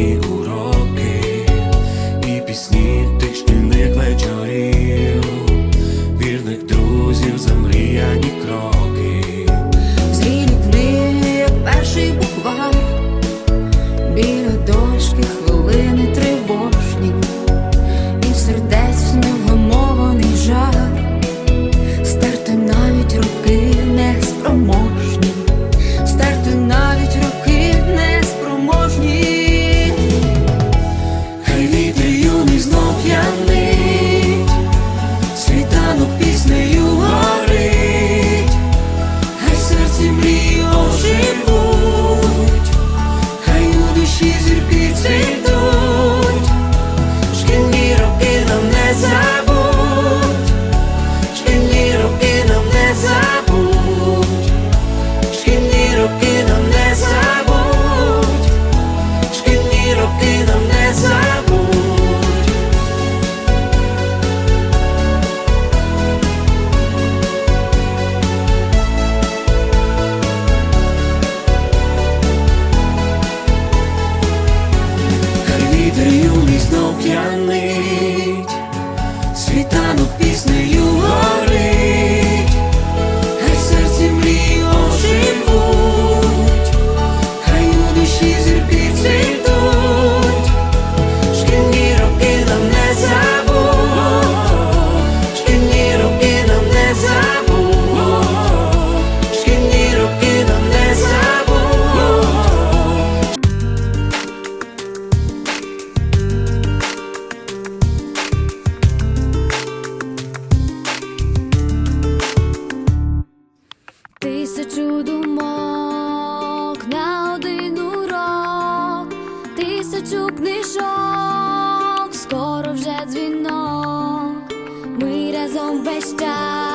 шкільні уроки і пісні тих шкільних вечорів, вірних друзів, замріяні кроки, зрілі книги, як перший буквар. книжок, книжок, скоро вже дзвінок, ми разом весь час.